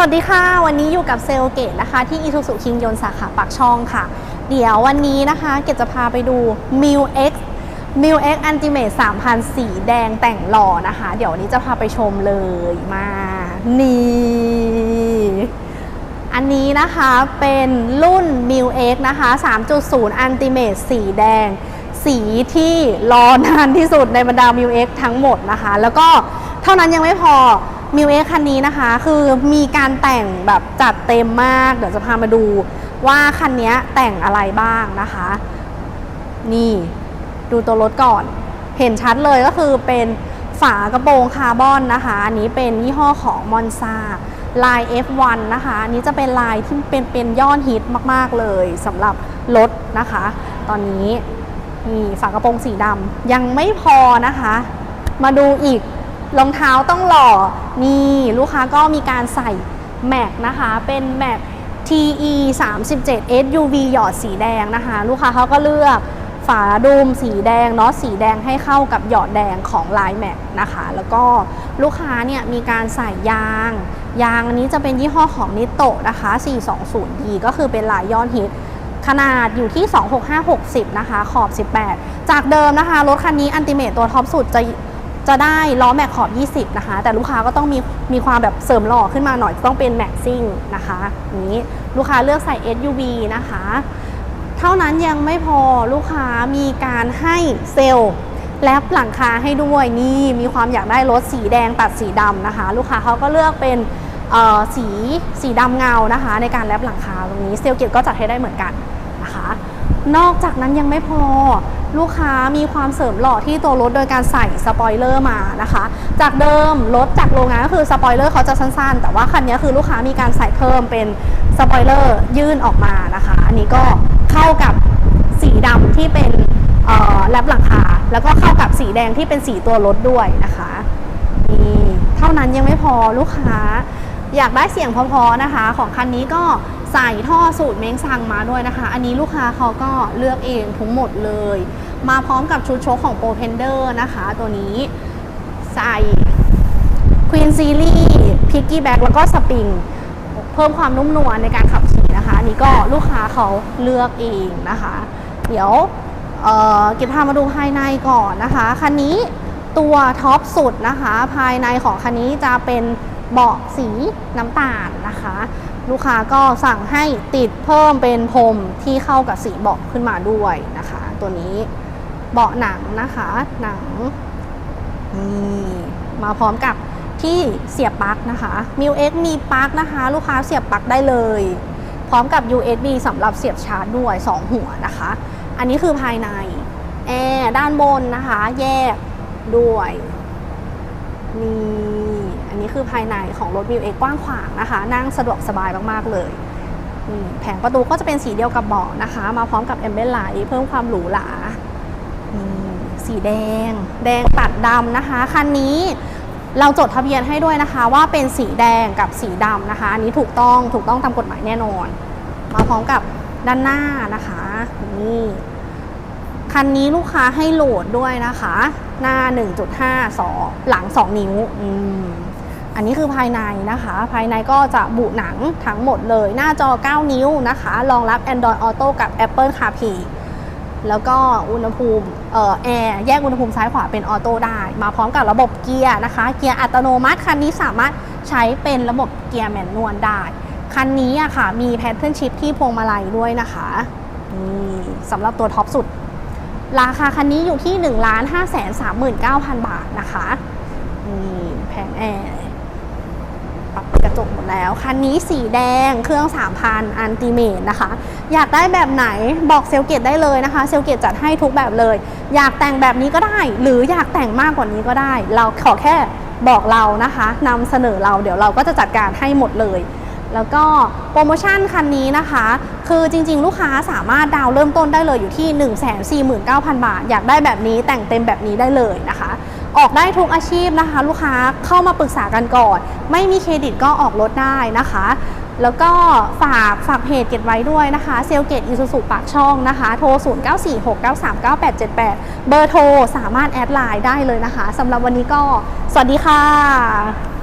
สวัสดีค่ะ วันนี้อยู่กับเซลเกตนะคะที่อีทูสุคิงยนสาขาปากช่องค่ะ เดี๋ยววันนี้นะคะเกตจะพาไปดู m i l X m i l X Ultimate 3000 สีแดงแต่งหล่อนะคะ เดี๋ยววันนี้จะพาไปชมเลยมา นี่ อันนี้นะคะเป็นรุ่น m i l X นะคะ 3.0 Ultimate สีแดง สีที่รอนานที่สุดในบรรดา m i l X ทั้งหมดนะคะ แล้วก็เท่านั้นยังไม่พอ m i l X คันนี้นะคะคือมีการแต่งแบบจัดเต็มมาก เดี๋ยวจะพามาดูว่าคันนี้แต่งอะไรบ้างนะคะ นี่ดูตัวรถก่อน เห็นชัดเลยก็คือเป็นฝากระโปรงคาร์บอนนะคะ อันนี้เป็นยี่ห้อของมอนซาลาย F1 นะคะ อันนี้จะเป็นลายที่เป็นเป็นยอดฮิตมาก ๆ เลยสำหรับรถนะคะ ตอนนี้นี่ฝากระโปรงสีดำยังไม่พอนะคะ มาดูอีก รองเท้าต้องหล่อ นี่ลูกค้าก็มีการใส่แม็กนะคะ เป็นแม็ก TE 37 SUV หยอดสีแดงนะคะ ลูกค้าเขาก็เลือกฝาดูมสีแดงเนาะสีแดงให้เข้ากับหยอดแดงของลายแม็กนะคะ แล้วก็ลูกค้าเนี่ยมีการใส่ยาง ยางอันนี้จะเป็นยี่ห้อของนิโตะนะคะ 420D ก็คือเป็นลายยอดฮิตขนาดอยู่ที่ 26560 นะคะ ขอบ 18 จากเดิมนะคะ รถคันนี้อันติเมตตัวท็อปสุดจะ จะได้ล้อแม็กขอบ 20 นะคะ แต่ลูกค้าก็ต้องมีมีความแบบเสริมหล่อขึ้นมาหน่อยต้องเป็นแม็กซิ่งนะคะนี้ลูกค้าเลือกใส่ SUV นะคะ เท่านั้นยังไม่พอลูกค้ามีการให้เซลล์แลบหลังคาให้ด้วยนี่มีความอยากได้รถสีแดงตัดสีดำนะคะ ลูกค้าเขาก็เลือกเป็นเอ่อสีสีดำเงานะคะ ในการแลบหลังคาตรงนี้เซลล์เกียรก็จัดให้ได้เหมือนกันนะคะ นอกจากนั้นยังไม่พอ ลูกค้ามีความเสริมหล่อที่ตัวรถโดยการใส่สปอยเลอร์มานะคะ จากเดิมรถจากโรงงานก็คือสปอยเลอร์เขาจะสั้นๆ แต่ว่าคันนี้คือลูกค้ามีการใส่เพิ่มเป็นสปอยเลอร์ยื่นออกมานะคะ อันนี้ก็เข้ากับสีดำที่เป็นเอ่อแลบหลังคา แล้วก็เข้ากับสีแดงที่เป็นสีตัวรถด้วยนะคะนี่เท่านั้นยังไม่พอลูกค้า อยากได้เสียงพอๆนะคะ ของคันนี้ก็ ใส่ท่อสูตรเม้งซังมาด้วยนะคะ อันนี้ลูกค้าเขาก็เลือกเองทั้งหมดเลย มาพร้อมกับชุดโชคของโปรเพนเดอร์นะคะ ตัวนี้ใส่ Queen Series Piggy Back แล้วก็สปริง เพิ่มความนุ่มนวลในการขับขี่นะคะ อันนี้ก็ลูกค้าเขาเลือกเองนะคะ เดี๋ยวเก็บพามาดูภายในก่อนนะคะ คันนี้ตัวท็อปสุดนะคะ ภายในของคันนี้จะเป็นเบาะสีน้ำตาลนะคะ ลูกค้าก็สั่งให้ติดเพิ่มเป็นพรมที่เข้ากับสีเบาะขึ้นมาด้วยนะคะ ตัวนี้เบาะหนังนะคะ หนังนี่มาพร้อมกับที่เสียบปลั๊กนะคะ m i u X มีปลั๊กนะคะ ลูกค้าเสียบปลั๊กได้เลย พร้อมกับ USB สำหรับเสียบชาร์จด้วย 2 หัวนะคะ อันนี้คือภายในแอร์ด้านบนนะคะ แยกด้วยนี่ นี้คือภายในของรถ m i u X กว้างขวางนะคะ นั่งสะดวกสบายมากๆเลย แผงประตูก็จะเป็นสีเดียวกับเบาะนะคะ มาพร้อมกับ a m b i e n Light เพิ่มความหรูหราสีแดง แดงตัดดำนะคะ คันนี้เราจดทะเบียนให้ด้วยนะคะว่าเป็นสีแดงกับสีดำนะคะ อันนี้ถูกต้องถูกต้องตามกฎหมายแน่นอน มาพร้อมกับด้านหน้านะคะนี่คันนี้ลูกค้าให้โหลดด้วยนะคะ หน้า 1.5 2 หลัง 2 นิ้ว อืม อันนี้คือภายในนะคะ ภายในก็จะบุหนังทั้งหมดเลย หน้าจอ 9 นิ้วนะคะ รองรับ Android Auto กับ Apple CarPlay แล้วก็อุณหภูมิเอ่อแอร์แยกอุณหภูมิซ้ายขวาเป็นออโต้ได้ มาพร้อมกับระบบเกียร์นะคะ เกียร์อัตโนมัติคันนี้สามารถใช้เป็นระบบเกียร์แมนนวลได้ คันนี้อะค่ะ มีแพทเทิร์นชิพที่พวงมาลัยด้วยนะคะนี่สำหรับตัวท็อปสุด ราคาคันนี้อยู่ที่ 1 5 3 9 0 0 0 บาทนะคะนี่แผงแอร์ปรับกระจกหมด แล้ว คันนี้สีแดงเครื่อง 3,000อันติเมตนะคะ อยากได้แบบไหนบอกเซลเกตได้เลยนะคะ เซลเกตจัดให้ทุกแบบเลย อยากแต่งแบบนี้ก็ได้ หรืออยากแต่งมากกว่านี้ก็ได้ เราขอแค่บอกเรานะคะนำเสนอเราเดี๋ยวเราก็จะจัดการให้หมดเลยแล้วก็โปรโมชั่นคันนี้นะคะ คือจริงๆ ลูกค้าสามารถดาวน์เริ่มต้นได้เลยอยู่ที่ 149,000 บาท อยากได้แบบนี้แต่งเต็มแบบนี้ได้เลยนะคะ ออกได้ทุกอาชีพนะคะ ลูกค้าเข้ามาปรึกษากันก่อน ไม่มีเครดิตก็ออกรถได้นะคะ แล้วก็ฝากฝากเพจเก็บไว้ด้วยนะคะ เซลเกตอิสุสุปากช่องนะคะ โทร 0946939878 เบอร์โทรสามารถแอดไลน์ได้เลยนะคะสำหรับวันนี้ก็ สวัสดีค่ะ